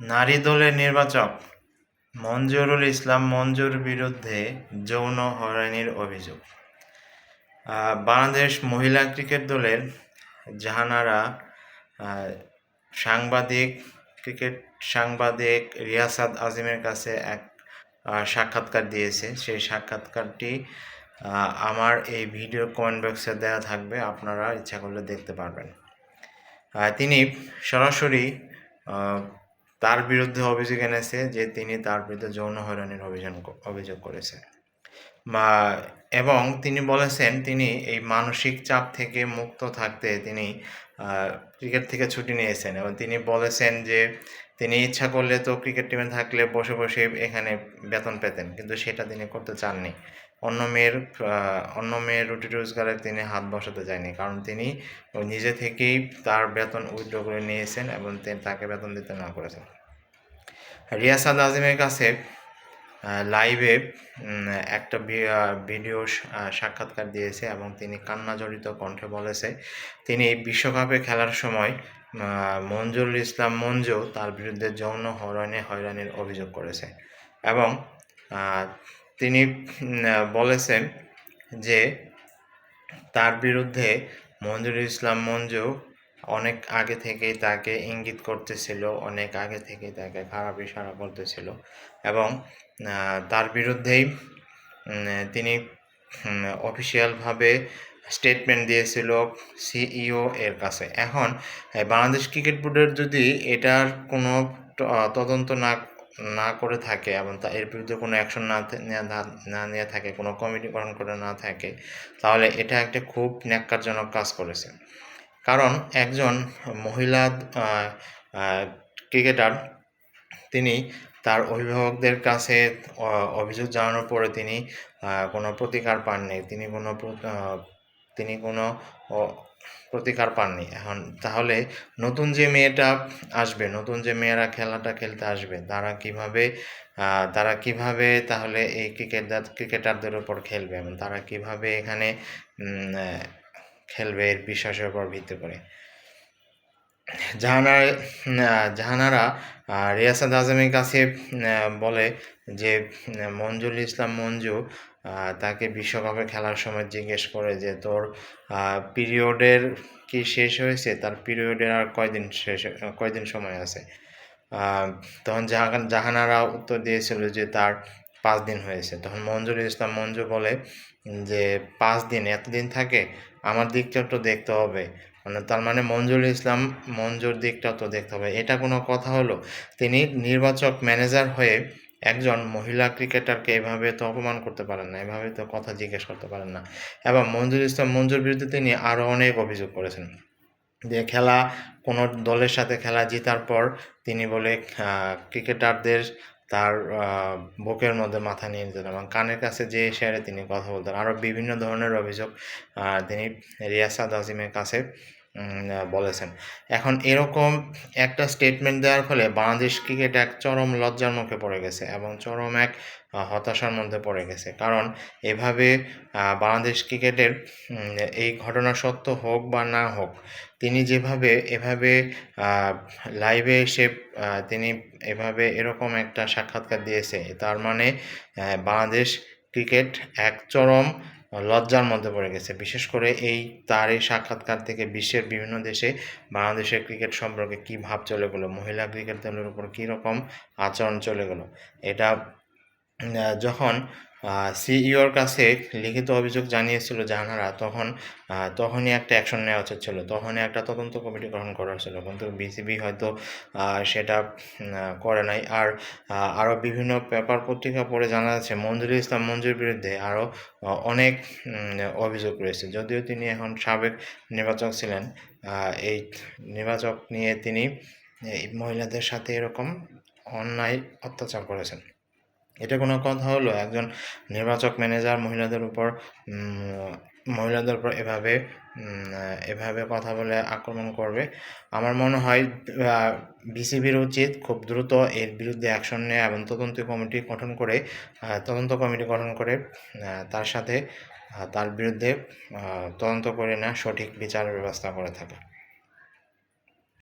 নারী দলের নির্বাচক মঞ্জুরুল ইসলাম মঞ্জুর বিরুদ্ধে যৌন হয়রানির অভিযোগ। বাংলাদেশ মহিলা ক্রিকেট দলের জাহানারা সাংবাদিক, ক্রিকেট সাংবাদিক রিয়াসাদ আজিমের কাছে এক সাক্ষাৎকার দিয়েছে। সেই সাক্ষাৎকারটি আমার এই ভিডিও কমেন্ট বক্সে দেওয়া থাকবে, আপনারা ইচ্ছা করলে দেখতে পারবেন। তিনি সরাসরি তার বিরুদ্ধে অভিযোগ এনেছে যে তিনি তার বিরুদ্ধে যৌন হয়রানির অভিযান অভিযোগ করেছে মা, এবং তিনি বলেছেন তিনি এই মানসিক চাপ থেকে মুক্ত থাকতে তিনি ক্রিকেট থেকে ছুটি নিয়েছেন এবং তিনি বলেছেন যে তিনি ইচ্ছা করলে তো ক্রিকেট টিমে থাকলে বসে বসে এখানে বেতন পেতেন, কিন্তু সেটা তিনি করতে চাননি। অন্য মেয়ের অন্য মেয়ের রুটি রোজগারে তিনি হাত বসাতে যায়নি। কারণ তিনি নিজে থেকেই তার বেতন উইথড্র করে নিয়েছেন এবং তাকে বেতন দিতে না করেছেন। রিয়াসাদ আজিমের কাছে লাইভে একটা ভিডিও সাক্ষাৎকার দিয়েছে এবং তিনি কান্না জড়িত কণ্ঠে বলেছে, তিনি বিশ্বকাপে খেলার সময় মঞ্জুরুল ইসলাম মঞ্জু তার বিরুদ্ধে যৌন হয়রানি, হয়রানির অভিযোগ করেছে এবং তিনি বলেছেন যে তার বিরুদ্ধে মঞ্জুরুল ইসলাম মঞ্জু অনেক আগে থেকেই তাকে ইঙ্গিত করতেছিল, অনেক আগে থেকেই তাকে খারাপ ইশারা করতেছিল এবং তার বিরুদ্ধেই তিনি অফিসিয়ালভাবে স্টেটমেন্ট দিয়েছিল সিইও এর কাছে। এখন বাংলাদেশ ক্রিকেট বোর্ডের যদি এটার কোনো তদন্ত না না করে থাকে এবং তা এর বিরুদ্ধে কোনো অ্যাকশন না না- নিয়ে থাকে, কোনো কমিটি গঠন করে না থাকে, তাহলে এটা একটা খুব ন্যাক্কারজনক কাজ করেছে। কারণ একজন মহিলা ক্রিকেটার তিনি তার অভিভাবকদের কাছে অভিযোগ জানানোর পরে তিনি কোনো প্রতিকার পাননি। তিনি কোনো তিনি কোনো প্রতিকার পাননি। এখন তাহলে নতুন যে মেয়েটা আসবে, নতুন যে মেয়েরা খেলাটা খেলতে আসবে, তারা কীভাবে তারা কীভাবে তাহলে এই ক্রিকেটার, ক্রিকেটারদের উপর খেলবে এবং তারা কীভাবে এখানে খেলবে এর বিশ্বাসের উপর ভিত্তি করে? জাহানারা জাহানারা রিয়াসাদ আজমের কাছে বলে যে মঞ্জুল ইসলাম মঞ্জু তাকে বিশ্বকাপে খেলার সময় জিজ্ঞেস করে যে, তোর পিরিয়ডের কি শেষ হয়েছে? তার পিরিয়ডের আর কয়দিন শেষ, কয়দিন সময় আছে? তখন জাহান, জাহানারা উত্তর দিয়েছিল যে, তার পাঁচ দিন হয়েছে। তখন মঞ্জুরুল ইসলাম, মঞ্জু বলে যে, পাঁচ দিন, এতদিন থাকে, আমার দিকটা তো দেখতে হবে। মানে তার মানে মঞ্জুরুল ইসলাম, মঞ্জুর দিকটা তো দেখতে হবে। এটা কোনো কথা হলো? তিনি নির্বাচক ম্যানেজার হয়ে একজন মহিলা ক্রিকেটারকে এভাবে তো অপমান করতে পারেন না, এভাবে তো কথা জিজ্ঞেস করতে পারেন না। এবং মঞ্জুর ইসলাম, মঞ্জুর বিরুদ্ধে তিনি আরও অনেক অভিযোগ করেছেন। যে খেলা, কোনো দলের সাথে খেলা জেতার পর তিনি বলে ক্রিকেটারদের তার বুকের মধ্যে মাথা নিয়ে নিতেন এবং কানের কাছে যে শেয়ারে তিনি কথা বলতেন। আরও বিভিন্ন ধরনের অভিযোগ তিনি রিয়াসাদ আজিমের কাছে বলেছেন। এখন এরকম একটা স্টেটমেন্ট দেওয়ার ফলে বাংলাদেশ ক্রিকেট এক চরম লজ্জার মুখে পড়ে গেছে এবং চরম এক হতাশার মধ্যে পড়ে গেছে। কারণ এভাবে বাংলাদেশ ক্রিকেটের এই ঘটনা সত্য হোক বা না হোক, তিনি যেভাবে, এভাবে লাইভে এসে তিনি এভাবে এরকম একটা সাক্ষাৎকার দিয়েছে, তার মানে বাংলাদেশ ক্রিকেট এক চরম লজ্জার মধ্যে পড়ে গেছে। বিশেষ করে এই তার এই সাক্ষাৎকার থেকে বিশ্বের বিভিন্ন দেশে বাংলাদেশের ক্রিকেট সম্পর্কে কী ভাব চলে গেলো, মহিলা ক্রিকেট দলের উপর কী রকম আচরণ চলে গেলো, এটা যখন সিইওর কাছে লিখিত অভিযোগ জানিয়েছিল জাহানারা, তখন তখনই একটা অ্যাকশন নেওয়া উচিত ছিল। তখনই একটা তদন্ত কমিটি গঠন করা ছিল কিন্তু বিসিবি হয়তো সেটা করে নাই। আর আরও বিভিন্ন পেপার পত্রিকা পড়ে জানা যাচ্ছে, মঞ্জুরুল ইসলাম মঞ্জুর বিরুদ্ধে আরও অনেক অভিযোগ রয়েছে। যদিও তিনি এখন সাবেক নির্বাচক ছিলেন এই নির্বাচক নিয়ে তিনি মহিলাদের সাথে এরকম অন্যায় অত্যাচার করেছেন। এটা কোনো কথা হলো? একজন নির্বাচক ম্যানেজার মহিলাদের উপর মহিলাদের উপর এভাবে এভাবে কথা বলে আক্রমণ করবে। আমার মনে হয় বিসিবির উচিত খুব দ্রুত এর বিরুদ্ধে অ্যাকশন নেয় এবং তদন্ত কমিটি গঠন করে তদন্ত কমিটি গঠন করে তার সাথে তার বিরুদ্ধে তদন্ত করে না সঠিক বিচার ব্যবস্থা করে থাকে।